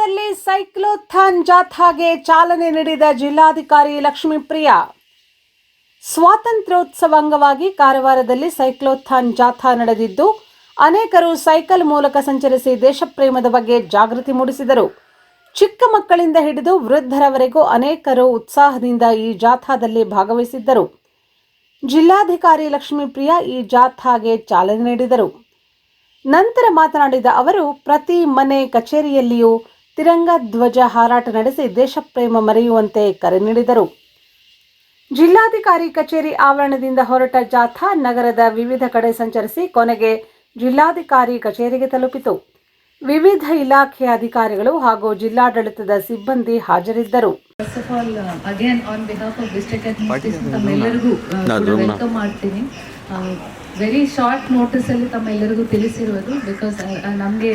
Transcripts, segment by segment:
ಕಾರವಾರದಲ್ಲಿ ಸೈಕ್ಲೋಥಾನ್ ಜಾಥಾಗೆ ಚಾಲನೆ ನೀಡಿದ ಜಿಲ್ಲಾಧಿಕಾರಿ ಲಕ್ಷ್ಮೀಪ್ರಿಯ ಸ್ವಾತಂತ್ರ್ಯೋತ್ಸವ ಅಂಗವಾಗಿ ಕಾರವಾರದಲ್ಲಿ ಸೈಕ್ಲೋಥಾನ್ ಜಾಥಾ ನಡೆದಿದ್ದು, ಅನೇಕರು ಸೈಕಲ್ ಮೂಲಕ ಸಂಚರಿಸಿ ದೇಶಪ್ರೇಮದ ಬಗ್ಗೆ ಜಾಗೃತಿ ಮೂಡಿಸಿದರು. ಚಿಕ್ಕ ಮಕ್ಕಳಿಂದ ಹಿಡಿದು ವೃದ್ಧರವರೆಗೂ ಅನೇಕರು ಉತ್ಸಾಹದಿಂದ ಈ ಜಾಥಾದಲ್ಲಿ ಭಾಗವಹಿಸಿದ್ದರು. ಜಿಲ್ಲಾಧಿಕಾರಿ ಲಕ್ಷ್ಮೀಪ್ರಿಯ ಈ ಜಾಥಾಗೆ ಚಾಲನೆ ನೀಡಿದರು. ನಂತರ ಮಾತನಾಡಿದ ಅವರು, ಪ್ರತಿ ಮನೆ ಕಚೇರಿಯಲ್ಲಿಯೂ ತಿರಂಗ ಧ್ವಜ ಹಾರಾಟ ನಡೆಸಿ ದೇಶಪ್ರೇಮ ಮರೆಯುವಂತೆ ಕರೆ ನೀಡಿದರು. ಜಿಲ್ಲಾಧಿಕಾರಿ ಕಚೇರಿ ಆವರಣದಿಂದ ಹೊರಟ ಜಾಥಾ ನಗರದ ವಿವಿಧ ಕಡೆ ಸಂಚರಿಸಿ ಕೊನೆಗೆ ಜಿಲ್ಲಾಧಿಕಾರಿ ಕಚೇರಿಗೆ ತಲುಪಿತು. ವಿವಿಧ ಇಲಾಖೆಯ ಅಧಿಕಾರಿಗಳು ಹಾಗೂ ಜಿಲ್ಲಾಡಳಿತದ ಸಿಬ್ಬಂದಿ ಹಾಜರಿದ್ದರು. First of all again on behalf of district administration ತಮ್ಮೆಲ್ಲರಿಗೂ ವೆಲ್ಕಮ್ ಮಾಡ್ತೀನಿ. ವೆರಿ ಶಾರ್ಟ್ ನೋಟಿಸಲ್ಲಿ ತಮ್ಮೆಲ್ಲರಿಗೂ ತಿಳಿಸಿರುವುದು ಬಿಕಾಸ್ ನಮಗೆ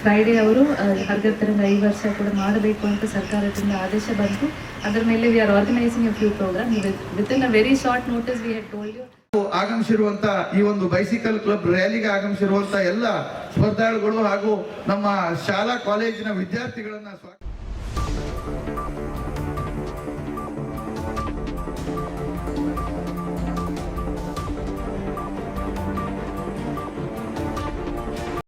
ಫ್ರೈಡೇ ಅವರು ಹರ್ಗರ್ ತಿರಂಗ ಐದು ವರ್ಷ ಕೂಡ ಮಾಡಬೇಕು ಅಂತ ಸರ್ಕಾರದಿಂದ ಆದೇಶ ಬಂತು. ಅದರ ಮೇಲೆ we are organising a few programme within a very short notice we had told you ಆಗಮಿಸಿರುವಂತ ಈ ಒಂದು ಬೈಸಿಕಲ್ ಕ್ಲಬ್ ರ್ಯಾಲಿಗೆ ಆಗಮಿಸಿರುವಂತ ಎಲ್ಲ ಸ್ಪರ್ಧಾಳುಗಳು ಹಾಗೂ ನಮ್ಮ ಶಾಲಾ ಕಾಲೇಜಿನ ವಿದ್ಯಾರ್ಥಿಗಳನ್ನ ಸ್ವಾಗತ